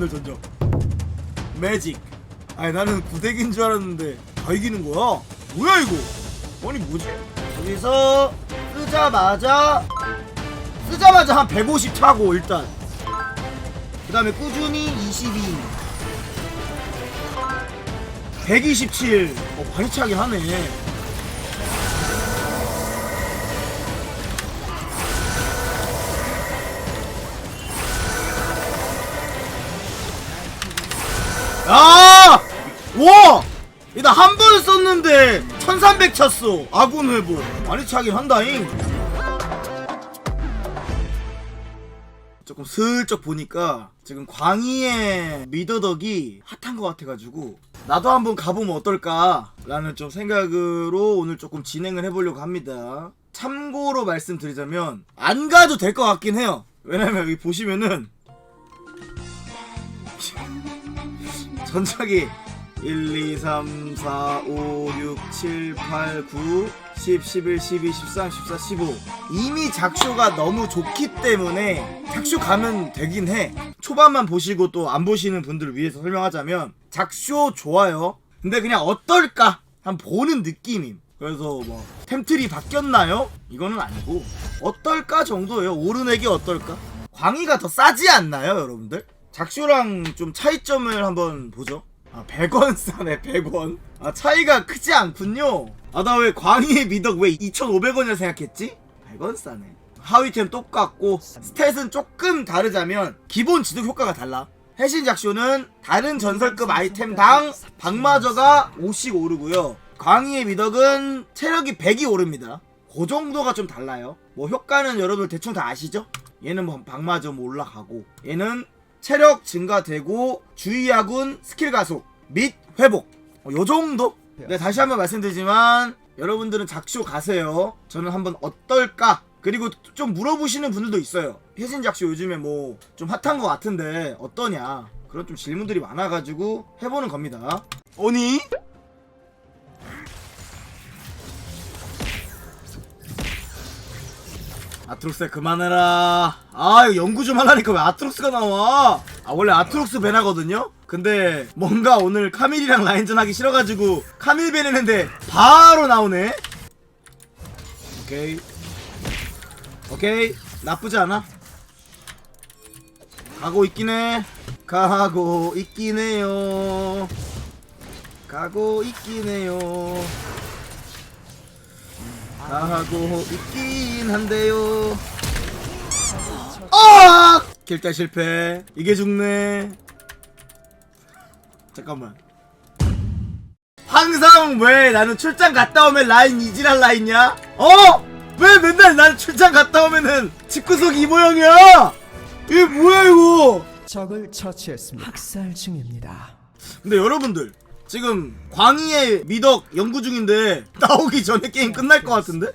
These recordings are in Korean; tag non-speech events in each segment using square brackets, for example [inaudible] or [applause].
오늘 전적. 매직. 아니 나는 구대기인 줄 알았는데 다 이기는 거야? 뭐야 이거? 아니 뭐지? 여기서 쓰자마자 쓰자마자 한 150 차고 일단. 그 다음에 꾸준히 22 127 어, 많이 차긴 하네 썼는데 1300 찼어. 아군 회복. 많이 차긴 한다잉. 조금 슬쩍 보니까 지금 광희의 미더덕이 핫한 것 같아가지고 나도 한번 가보면 어떨까 라는 좀 생각으로 오늘 조금 진행을 해보려고 합니다. 참고로 말씀드리자면 안 가도 될 것 같긴 해요. 왜냐면 여기 보시면은 [laughs] 전작이 1, 2, 3, 4, 5, 6, 7, 8, 9, 10, 11, 12, 13, 14, 15 이미 작쇼가 너무 좋기 때문에 작쇼 가면 되긴 해 초반만 보시고 또 안 보시는 분들을 위해서 설명하자면 작쇼 좋아요 근데 그냥 어떨까 한 보는 느낌임 그래서 뭐 템틀이 바뀌었나요? 이거는 아니고 어떨까 정도예요 오르내기 어떨까? 광희가 더 싸지 않나요 여러분들? 작쇼랑 좀 차이점을 한번 보죠. 아, 100원 싸네, 100원. 아, 차이가 크지 않군요. 아, 나 왜 광희의 미덕 왜 2,500원이라 생각했지? 100원 싸네. 하위템 똑같고, 스탯은 조금 다르자면, 기본 지속 효과가 달라. 해신 작쇼는 다른 전설급 아이템당 박마저가 5씩 오르고요. 광희의 미덕은 체력이 100이 오릅니다. 그 정도가 좀 달라요. 뭐 효과는 여러분 대충 다 아시죠? 얘는 뭐 박마저 뭐 올라가고, 얘는 체력 증가되고 주의하군 스킬 가속 및 회복. 어, 요 정도? 네 다시 한번 말씀드리지만 여러분들은 작쇼 가세요. 저는 한번 어떨까? 그리고 좀 물어보시는 분들도 있어요. 혜진 작쇼 요즘에 뭐 좀 핫한 것 같은데 어떠냐? 그런 좀 질문들이 많아가지고 해보는 겁니다. 오니? 아트록스 그만해라. 아 이거 연구 좀 하려니까 왜 아트록스가 나와? 아 원래 아트록스 밴하거든요. 근데 뭔가 오늘 카밀이랑 라인전 하기 싫어가지고 카밀 밴 했는데 바로 나오네. 오케이. 오케이 나쁘지 않아. 가고 있긴 해. 가고 있긴 해요. 가고 있긴 해요. 하고 있긴 한데요. 아! 길다 실패. 이게 죽네. 잠깐만. 항상 왜 나는 출장 갔다 오면 라인 이지랄 라인이야? 어? 왜 맨날 나는 출장 갔다 오면은 집구석 이 모양이야? 이게 뭐야 이거? 적을 처치했습니다. 학살 중입니다. 근데 여러분들 지금 광희의 미덕 연구 중인데 나오기 전에 게임 끝날 것 같은데?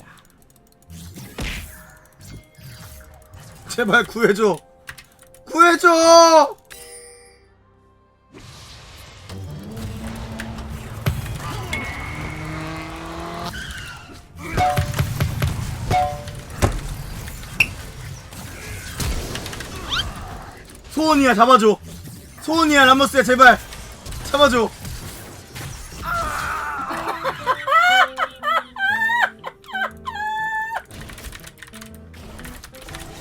제발 구해줘. 구해줘! 소원이야 잡아줘. 소원이야 람머스야 제발. 잡아줘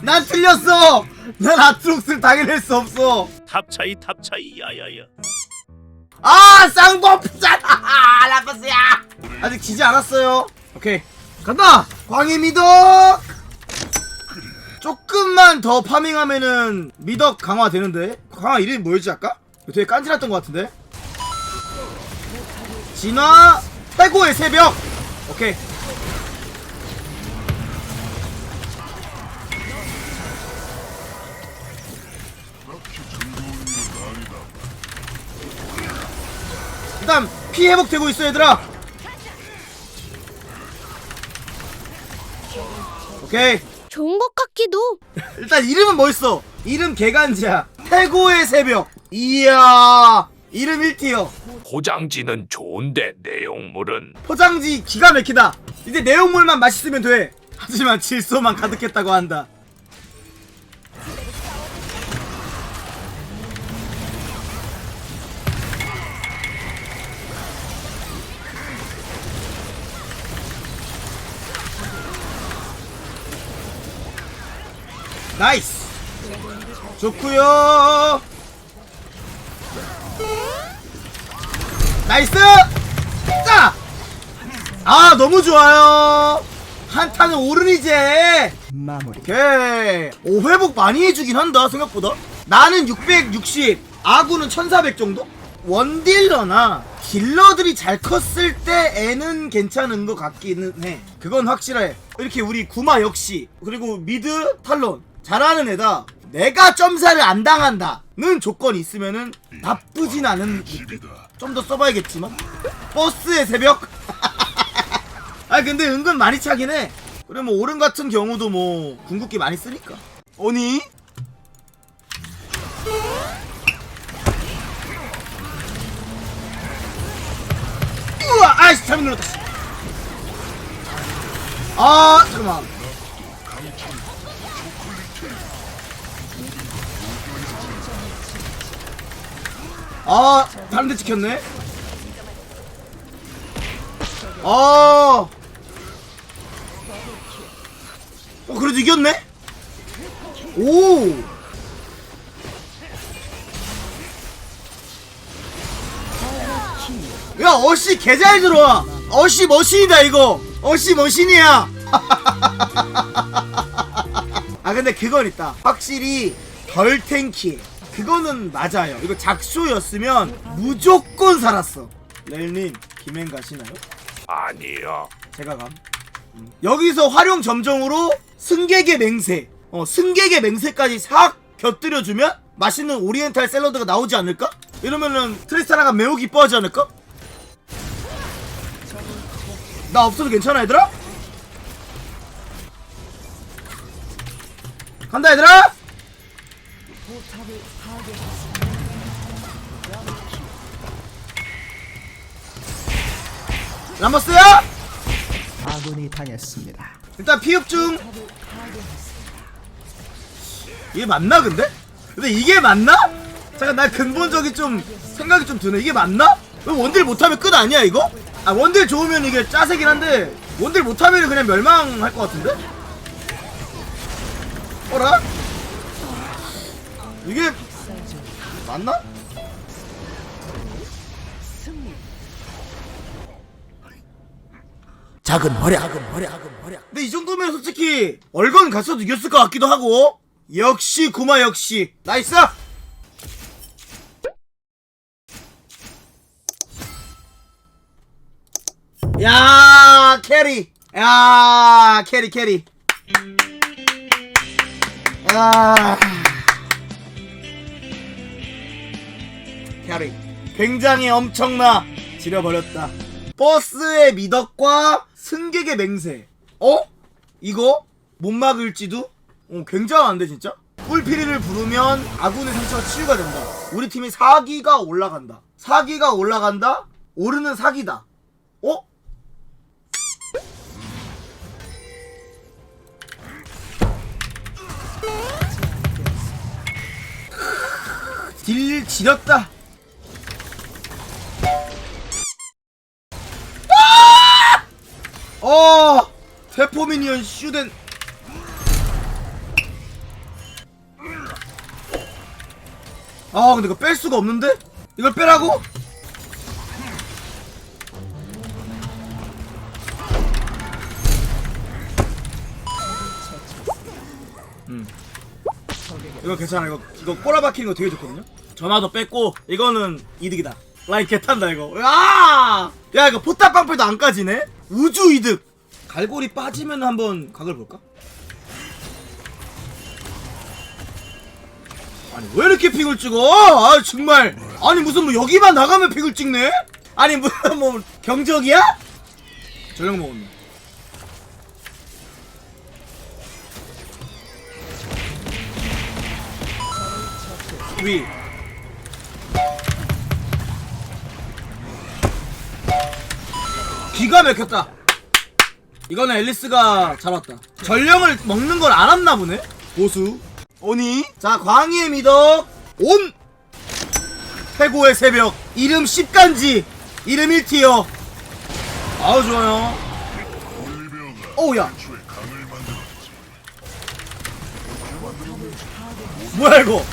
난 틀렸어. 난 아트록스를 당해낼 수 없어. 탑 차이 탑 차이 야야야. 아 쌍법잖아 [laughs] 라퍼스야. 아직 지지 않았어요. 오케이. 간다. 광희 미덕. 조금만 더 파밍하면은 미덕 강화 되는데? 강화 이름이 뭐였지 아까? 되게 깐질했던 것 같은데? 진화 최고의 새벽. 오케이 일단 피 회복되고 있어 얘들아. 오케이. 좋은 것 같기도. [laughs] 일단 이름은 멋있어? 이름 개간지야. 최고의 새벽. 이야 이름 1티어. 포장지는 좋은데 내용물은? 포장지 기가 막히다. 이제 내용물만 맛있으면 돼. 하지만 질소만 가득했다고 한다 나이스. 좋구요. 나이스! 자! 아 너무 좋아요. 한타는 오른 이제. 마무리. 오케이. 오 회복 많이 해주긴 한다 생각보다. 나는 660 아구는 1400 정도? 원딜러나 딜러들이 잘 컸을 때 애는 괜찮은 것 같기는 해. 그건 확실해. 이렇게 우리 구마 역시 그리고 미드 탈론 잘하는 애다 내가 점사를 안 당한다는 조건이 있으면은 나쁘진 않은 좀 더 써봐야겠지만 버스의 새벽 [laughs] 아 근데 은근 많이 차긴 해. 그래 뭐 오른 같은 경우도 뭐 궁극기 많이 쓰니까. 오니? 우와 아이씨 잘못 눌렀다. 씨. 아 잠깐만. 아 다른 데 찍혔네. 아. 어 그래도 이겼네? 오! 야 어씨 개 잘 들어와 어씨 머신이다 이거 어씨 머신이야 [laughs] 아 근데 그건 있다 확실히 덜 탱키해 그거는 맞아요 이거 작쇼였으면 무조건 살았어 렐님 김행 가시나요? 아니요. 제가 감. 음. 여기서 활용 점정으로 승객의 맹세, 어, 승객의 맹세까지 싹 곁들여주면 맛있는 오리엔탈 샐러드가 나오지 않을까? 이러면은 트리스타나가 매우 기뻐하지 않을까? 나 없어도 괜찮아 얘들아? 간다 얘들아! 람버스야! 아군이 당했습니다. 일단 피흡 중. 이게 맞나 근데? 근데 이게 맞나? 잠깐 나 근본적인 좀 생각이 좀 드네. 이게 맞나? 왜 원딜 못하면 끝 아니야 이거? 아 원딜 좋으면 이게 짜세긴 한데 원딜 못하면 그냥 멸망할 것 같은데? 어라? 이게 맞나? 작은 머리. 작은 머리 작은 머리. 근데 이 정도면 솔직히 얼건 갔어도 이겼을 것 같기도 하고. 역시 구마 역시. 나이스! 야 캐리. 야 캐리 캐리. 야 캐리. 굉장히 엄청나 지려버렸다. 버스의 미덕과 승객의 맹세 어? 이거 못 막을지도? 어, 굉장한데 진짜? 꿀피리를 부르면 아군의 상처가 치유가 된다 우리 팀이 사기가 올라간다 사기가 올라간다 오르는 사기다 어? 딜 지렸다 어 대포 미니언 슈덴 아 근데 이거 뺄 수가 없는데? 이걸 빼라고? 음. 이거 괜찮아 이거 이거 꼬라박히는 거 되게 좋거든요 전화도 뺐고 이거는 이득이다 라인 개탄다 이거 야! 야 이거 포탑 방패도 안 까지네 우주 이득 갈고리 빠지면 한번 각을 볼까? 아니 왜 이렇게 픽을 찍어? 아 정말 아니 무슨 뭐 여기만 나가면 픽을 찍네? 아니 무슨 [laughs] 뭐 경적이야? 저녁 먹었네 위 기가 막혔다. 이거는 앨리스가 잡았다. 전령을 먹는 걸 알았나 보네? 고수. 오니? 자 광희의 미덕. 온! 최고의 새벽. 이름 10간지. 이름 1티어. 아우 좋아요. 어우야. 뭐야 이거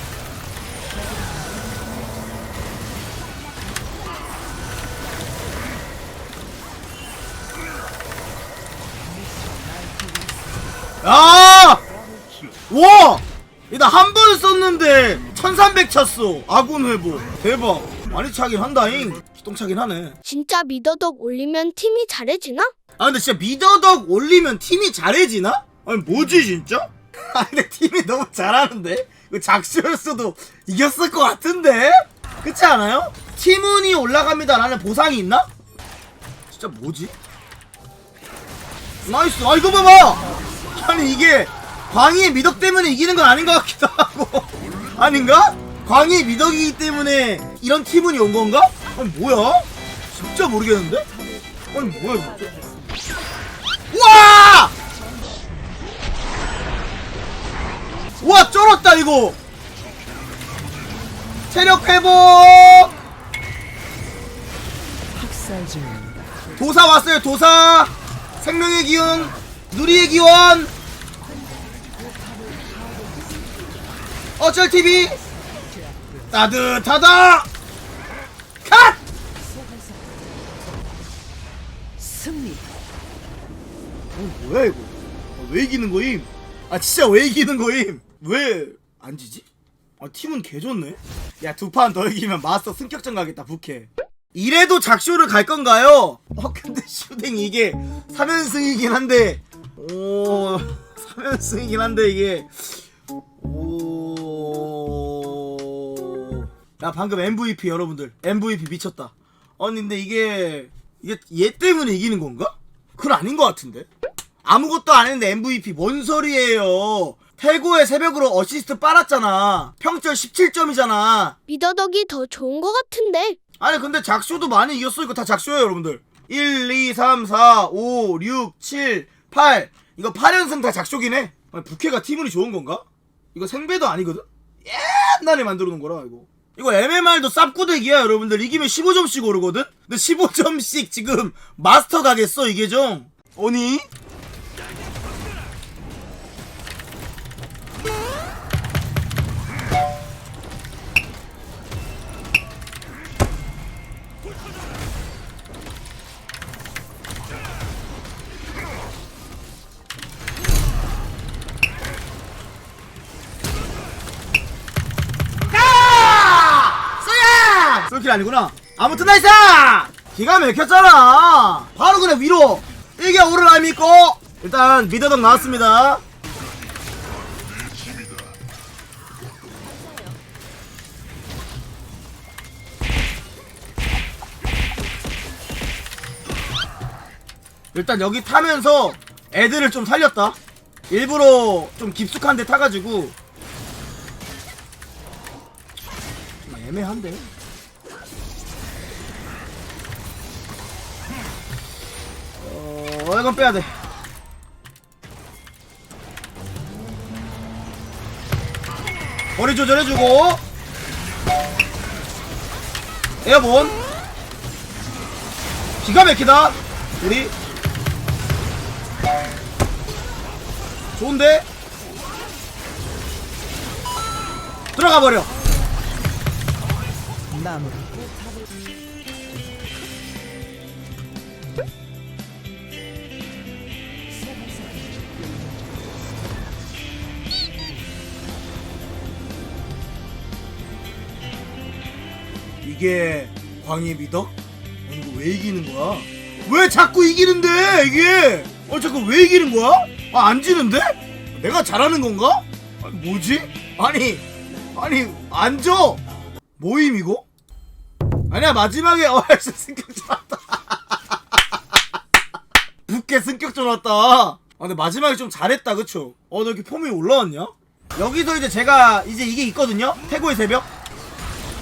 야! 와! 이나 한 번 썼는데 1300 찼어 아군 회복 대박 많이 차긴 한다잉 기똥 차긴 하네 진짜 미더덕 올리면 팀이 잘해지나? 아 근데 진짜 미더덕 올리면 팀이 잘해지나? 아니 뭐지 진짜? [laughs] 아 근데 팀이 너무 잘하는데? 그 작쇼였어도 이겼을 것 같은데? 그렇지 않아요? 팀운이 올라갑니다 라는 보상이 있나? 진짜 뭐지? 나이스 아 이거 봐봐 아니 이게 광희의 미덕 때문에 이기는 건 아닌 것 같기도 하고 아닌가? 광희의 미덕이기 때문에 이런 팀운이 온 건가? 아니 뭐야? 진짜 모르겠는데? 아니 뭐야 진짜 와! 와 쩔었다 이거 체력 회복. 도사 왔어요 도사 생명의 기운 누리의 기원! 어쩔 TV 따뜻하다! 컷! 승리. 어, 뭐야 이거? 아, 왜 이기는 거임? 아 진짜 왜 이기는 거임? 왜 안 지지? 아 팀은 개 좋네. 야 두 판 더 이기면 마스터 승격전 가겠다 부캐 이래도 작쇼를 갈 건가요? 어 근데 [laughs] 슈댕 이게 3연승이긴 한데 오 3연승이긴 한데 이게. 오 야 방금 MVP 여러분들. MVP 미쳤다. 아니 근데 이게 이게 얘 때문에 이기는 건가? 그건 아닌 것 같은데? 아무것도 안 했는데 MVP 뭔 소리예요? 태고의 새벽으로 어시스트 빨았잖아. 평점 17점이잖아. 미더덕이 더 좋은 것 같은데. 아니 근데 작쇼도 많이 이겼어 이거 다 작쇼예요 여러분들. 1 2 3 4 5 6 7 8 이거 8연승 다해 아니, 부캐가 팀운이 좋은 건가? 이거 생배도 아니거든? 옛날에 만들어 놓은 거라 이거 이거 MMR도 쌉구대기야 여러분들 이기면 15점씩 오르거든? 근데 15점씩 지금 마스터 가겠어 이게 좀 아니? 쏠킬 아니구나. 아무튼 나이스! 기가 막혔잖아. 바로 그냥 위로. 이게 안 믿고. 일단 미더덕 나왔습니다. 일단 여기 타면서 애들을 좀 살렸다. 일부러 좀 깊숙한 데 타가지고 좀 애매한데. 어, 이건 빼야 돼. 거리 조절해주고. 에어본. 기가 막히다. 우리. 좋은데? 들어가 버려. 마무리. 이게 광희 미덕? 아니 이거 왜 이기는 거야? 왜 자꾸 이기는데 이게? 어 자꾸 왜 이기는 거야? 아 안 지는데? 내가 잘하는 건가? 아니 뭐지? 아니 아니 안 져? 뭐임 이거? 아니야 마지막에 어 [laughs] 진짜 승격전 왔다 [laughs] 붓게 승격전 왔다 아 근데 마지막에 좀 잘했다 그쵸? 어너 이렇게 폼이 올라왔냐? 여기서 이제 제가 이제 이게 있거든요? 태고의 새벽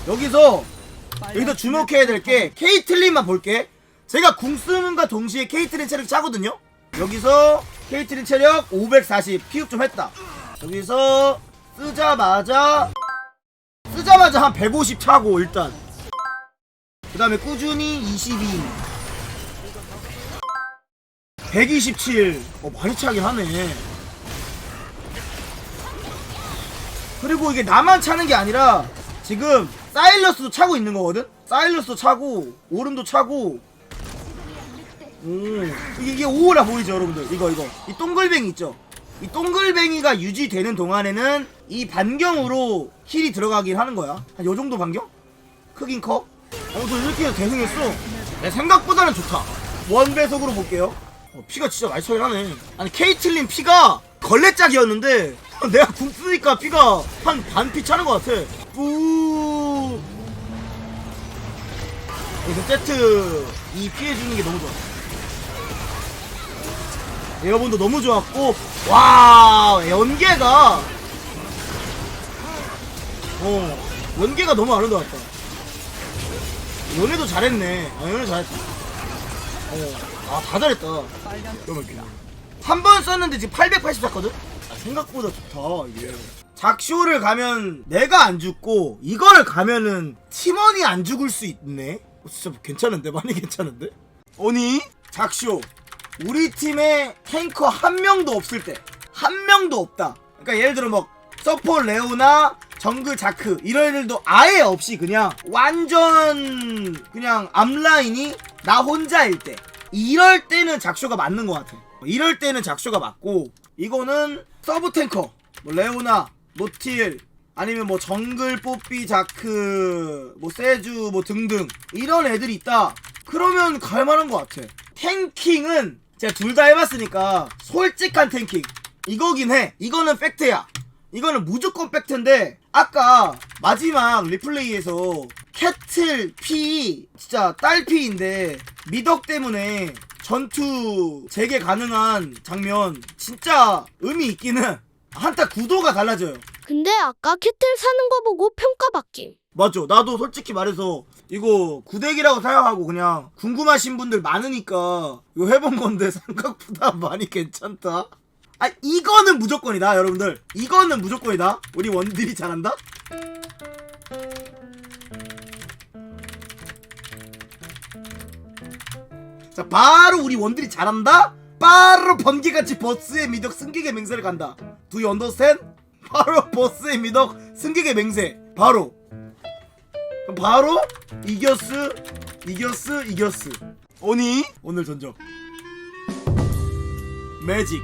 여기서 여기서 주목해야 될 게 케이틀린만 볼게. 제가 궁 쓰는과 동시에 케이틀린 체력 차거든요. 여기서 케이틀린 체력 540 피흡 좀 했다. 여기서 쓰자마자 쓰자마자 한 150 차고 일단. 그 다음에 꾸준히 22 127 어 많이 차긴 하네. 그리고 이게 나만 차는 게 아니라 지금 사일러스도 차고 있는 거거든? 사일러스도 차고 오름도 차고. 오 이게, 이게 오라 보이죠 여러분들? 이거 이거. 이 동글뱅이 있죠? 이 동글뱅이가 유지되는 동안에는 이 반경으로 힐이 들어가긴 하는 거야. 한 요정도 반경? 크긴 커? 아무튼 이렇게 해서 대승했어. 내 생각보다는 좋다. 원배속으로 볼게요. 어, 피가 진짜 많이 차긴 하네. 아니 케이틀린 피가 걸레짝이었는데 [laughs] 내가 궁 쓰니까 피가 한 반 피 차는 것 같아. 뿌 여기서 세트 이 피해주는 게 너무 좋아 에어본도 너무 좋았고 와 연계가. 어 연계가 너무 아름다웠다. 연애도 잘했네. 아 연애 잘했다. 어 아다 잘했다. 한번 썼는데 지금 880 샀거든? 아, 생각보다 좋다 이게. 작쇼를 가면 내가 안 죽고 이거를 가면은 팀원이 안 죽을 수 있네 어, 진짜 괜찮은데? 많이 괜찮은데? 아니 작쇼 우리 팀에 탱커 한 명도 없을 때 한 명도 없다. 그러니까 예를 들어 뭐 서포 레오나 정글 자크 이런 애들도 아예 없이 그냥 완전 그냥 앞라인이 나 혼자일 때. 이럴 때는 작쇼가 맞는 것 같아. 이럴 때는 작쇼가 맞고 이거는 서브 탱커 뭐 레오나 노틸 아니면 뭐 정글 뽀삐 자크 뭐 세주 뭐 등등 이런 애들이 있다. 그러면 갈만한 것 같아. 탱킹은 제가 둘 다 해봤으니까 솔직한 탱킹. 이거긴 해. 이거는 팩트야. 이거는 무조건 팩트인데 아까 마지막 리플레이에서 캐틀 피 진짜 딸피인데 미덕 때문에 전투 재개 가능한 장면 진짜 의미 있기는 한타 구도가 달라져요 근데 아까 캐틀 사는 거 보고 평가받김. 맞죠. 나도 솔직히 말해서 이거 구대기라고 생각하고 그냥 궁금하신 분들 많으니까 이거 해본 건데 [laughs] 생각보다 많이 괜찮다. 아 이거는 무조건이다 여러분들. 이거는 무조건이다. 우리 원딜이 잘한다? 자 바로 우리 원딜이 잘한다? 바로 번개같이 버스의 미덕 승객의 맹세를 간다. Do you? 바로 버스의 미덕 승객의 맹세. 바로. 바로 이겼스 이겼스 이겼스. 오니 오늘 전적. 매직.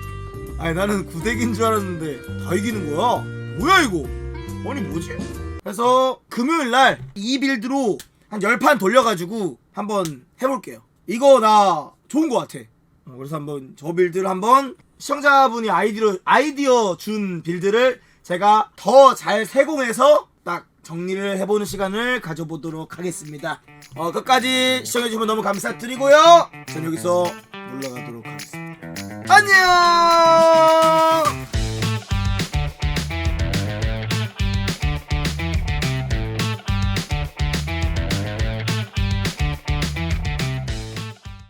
아니 나는 구대기인 줄 알았는데 다 이기는 거야? 뭐야 이거? 아니 뭐지? 그래서 금요일 날 이 빌드로 한 10판 돌려가지고 한번 해볼게요. 이거 나 좋은 거 같아. 어, 그래서 한번 저 빌드를 한번 시청자분이 아이디어 아이디어 준 빌드를 제가 더 잘 세공해서 딱 정리를 해보는 시간을 가져보도록 하겠습니다. 어, 끝까지 시청해주시면 너무 감사드리고요. 전 여기서 물러가도록 하겠습니다. 안녕!